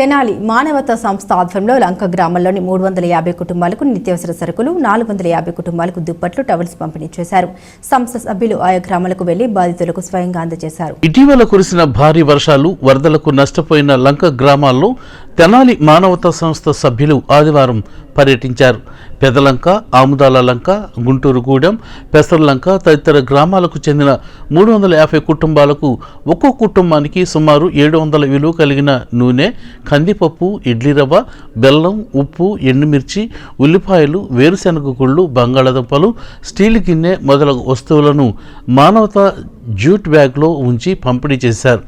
తెనాలి మానవతా సంస్థ ఆధ్వర్యంలో లంక గ్రామంలోని మూడు వందల యాభై కుటుంబాలకు నిత్యావసర సరుకులు నాలుగు వందల యాభై కుటుంబాలకు దుప్పట్లు టవల్స్ పంపిణీ చేశారు. సంస్థ సభ్యులు ఆయా గ్రామాలకు వెళ్ళి బాధితులకు స్వయంగా అందజేశారు. ఇటీవల కురిసిన భారీ వర్షాలు వరదలకు నష్టపోయిన లంక గ్రామాల్లో తెనాలి మానవతా సంస్థ సభ్యులు ఆదివారం పర్యటించారు. పెదలంక ఆముదాల లంక గుంటూరుగూడెం పెసర్లంక తదితర గ్రామాలకు చెందిన మూడు వందల యాభై కుటుంబాలకు ఒక్కో కుటుంబానికి సుమారు ఏడు వందల విలువ కలిగిన నూనె కందిపప్పు ఇడ్లీ రవ్వ బెల్లం ఉప్పు ఎండుమిర్చి ఉల్లిపాయలు వేరుశెనగ గుళ్ళు బంగాళాదుంపలు స్టీల్ గిన్నె మొదలగు వస్తువులను మానవతా జ్యూట్ బ్యాగ్లో ఉంచి పంపిణీ చేశారు.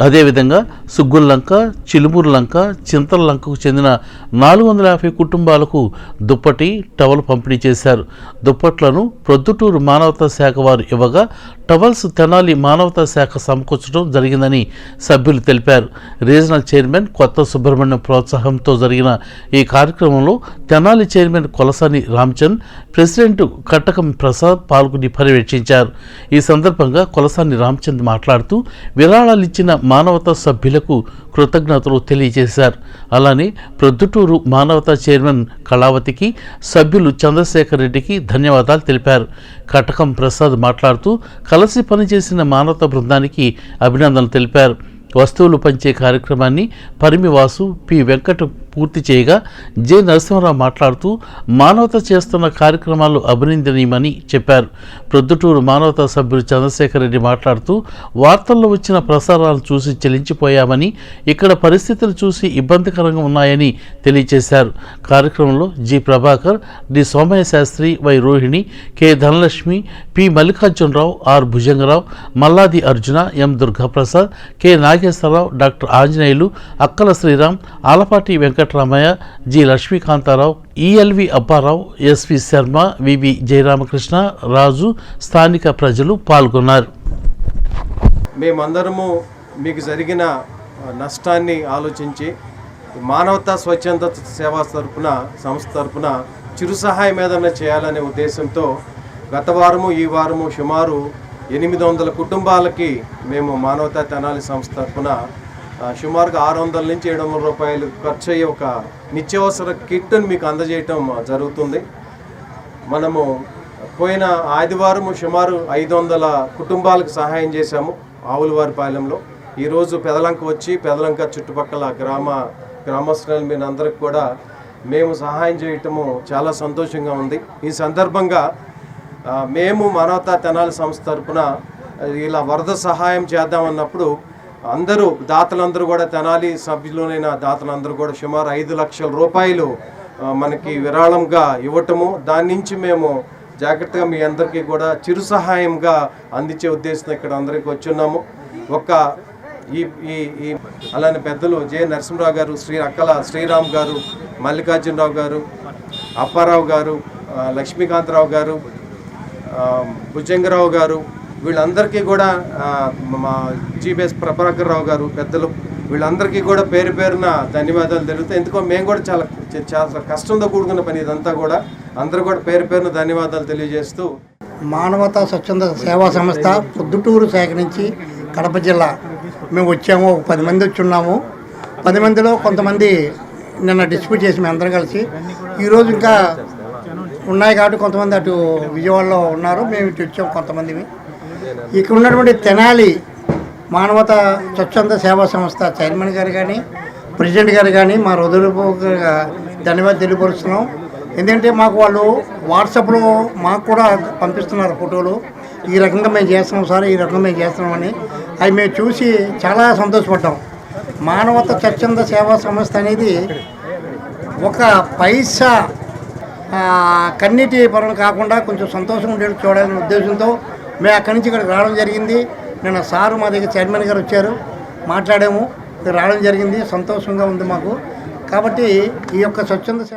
అదేవిధంగా సుగ్గుల్లంక చిలుమూరు లంక చింతల లంకకు చెందిన నాలుగు వందల యాభై కుటుంబాలకు దుప్పటి టవల్ పంపిణీ చేశారు. దుప్పట్లను ప్రొద్దుటూరు మానవతా శాఖ వారు ఇవ్వగా టవల్స్ తెనాలి మానవతా శాఖ సమకూర్చడం జరిగిందని సభ్యులు తెలిపారు. రీజనల్ చైర్మన్ కొత్త సుబ్రహ్మణ్యం ప్రోత్సాహంతో జరిగిన ఈ కార్యక్రమంలో తెనాలి చైర్మన్ కొలసాని రామ్చంద్ ప్రెసిడెంట్ కట్టకం ప్రసాద్ పాల్గొని పర్యవేక్షించారు. ఈ సందర్భంగా కొలసాని రామచంద్ మాట్లాడుతూ విరాళాలు ఇచ్చిన మానవతా సభ్యులకు కృతజ్ఞతలు తెలియజేశారు. అలానే ప్రొద్దుటూరు మానవతా చైర్మన్ కళావతికి సభ్యులు చంద్రశేఖర్ రెడ్డికి ధన్యవాదాలు తెలిపారు. కటకం ప్రసాద్ మాట్లాడుతూ కలిసి పనిచేసిన మానవతా బృందానికి అభినందనలు తెలిపారు. వస్తువులు పంచే కార్యక్రమాన్ని పరిమివాసు పి. వెంకట పూర్తి చేయగా జె నరసింహరావు మాట్లాడుతూ మానవత చేస్తున్న కార్యక్రమాలు అభినందనీయమని చెప్పారు. ప్రొద్దుటూరు మానవతా సభ్యులు చంద్రశేఖర్ రెడ్డి మాట్లాడుతూ వార్తల్లో వచ్చిన ప్రసారాలను చూసి చెలించిపోయామని ఇక్కడ పరిస్థితులు చూసి ఇబ్బందికరంగా ఉన్నాయని తెలియజేశారు కార్యక్రమంలో G Prabhakar D Somaiah Sastry Y Rohini K Dhanalakshmi P Mallikarjunarao R Bhujangarao Malladi Arjuna M Durgaprasad K Nageswararao doctor Anjaneyulu Akkala Sriram Alapati Venkata Venkataramaiah G Lakshmikantharao ELV Apparao SV Sharma VV Jayaramakrishna Raju స్థానిక ప్రజలు పాల్గొన్నారు. మేమందరము మీకు జరిగిన నష్టాన్ని ఆలోచించి మానవతా స్వచ్ఛంద సేవా తరపున సంస్థ తరపున చిరు సహాయం ఏదైనా చేయాలనే ఉద్దేశంతో గత వారము ఈ వారము సుమారు ఎనిమిది వందల కుటుంబాలకి మేము మానవతా తెనాలి సంస్థ తరపున సుమారుగా ఆరు వందల నుంచి ఏడు వందల రూపాయలు ఖర్చు అయ్యే ఒక నిత్యావసర కిట్ను మీకు అందజేయటం జరుగుతుంది. మనము పోయిన ఆదివారం సుమారు ఐదు వందల కుటుంబాలకు సహాయం చేశాము ఆవులవారిపాలెంలో ఈరోజు పెదలంక వచ్చి పెదలంక చుట్టుపక్కల గ్రామ గ్రామస్తుల మీద అందరికి కూడా మేము సహాయం చేయటము చాలా సంతోషంగా ఉంది. ఈ సందర్భంగా మేము మానవతా తెనాలి సంస్థ తరపున ఇలా వరద సహాయం చేద్దామన్నప్పుడు అందరూ దాతలందరూ కూడా తెనాలి సభ్యులైన దాతలందరూ కూడా సుమారు ఐదు లక్షల రూపాయలు మనకి విరాళంగా ఇవ్వటము. దాని నుంచి మేము జాగ్రత్తగా మీ అందరికీ కూడా చిరు సహాయంగా అందించే ఉద్దేశం ఇక్కడ అందరికీ వచ్చున్నాము. ఒక ఈ ఈ ఈ అలానే పెద్దలు జె నరసింహరావు గారు శ్రీ అక్కల శ్రీరామ్ గారు మల్లికార్జునరావు గారు అప్పారావు గారు లక్ష్మీకాంతరావు గారు భుజంగరావు గారు వీళ్ళందరికీ కూడా మా జీబీఎస్ ప్రభాకర్ రావు గారు పెద్దలు వీళ్ళందరికీ కూడా పేరు పేరున ధన్యవాదాలు తెలుగుతాయి ఎందుకో మేము కూడా చాలా చాలా కష్టంతో కూడుకున్న పని ఇదంతా కూడా అందరూ కూడా పేరు పేరున ధన్యవాదాలు తెలియజేస్తూ. మానవతా స్వచ్ఛంద సేవా సంస్థ పొద్దుటూరు శాఖ నుంచి కడప జిల్లా. మేము వచ్చాము ఒక పది మంది వచ్చి ఉన్నాము. పది మందిలో కొంతమంది నిన్న డిస్ప్యూట్ చేసి మేము అందరం కలిసి ఈరోజు ఇంకా ఉన్నాయి కాబట్టి కొంతమంది అటు విజయవాడలో ఉన్నారు మేము ఇటు వచ్చాము కొంతమందివి. ఇక్కడ ఉన్నటువంటి తెనాలి మానవత స్వచ్ఛంద సేవా సంస్థ చైర్మన్ గారు కానీ ప్రెసిడెంట్ గారు కానీ మా హృదయపూర్వకంగా ధన్యవాదాలు తెలియపరుస్తున్నాం. ఎందుకంటే మాకు వాళ్ళు వాట్సాప్లో మాకు కూడా పంపిస్తున్నారు ఫోటోలు. ఈ రకంగా మేము చేస్తున్నాం సార్ ఈ రకంగా మేము చేస్తున్నామని. అవి మేము చూసి చాలా సంతోషపడ్డాం. మానవత స్వచ్ఛంద సేవా సంస్థ అనేది ఒక పైసా కన్నీటి పరం కాకుండా కొంచెం సంతోషం ఉండేది చూడాలనే ఉద్దేశంతో మేము అక్కడి నుంచి ఇక్కడికి రావడం జరిగింది. నిన్న సారు మా దగ్గర చైర్మన్ గారు వచ్చారు. మాట్లాడాము. రావడం జరిగింది. సంతోషంగా ఉంది మాకు. కాబట్టి ఈ యొక్క స్వచ్ఛంద సేవ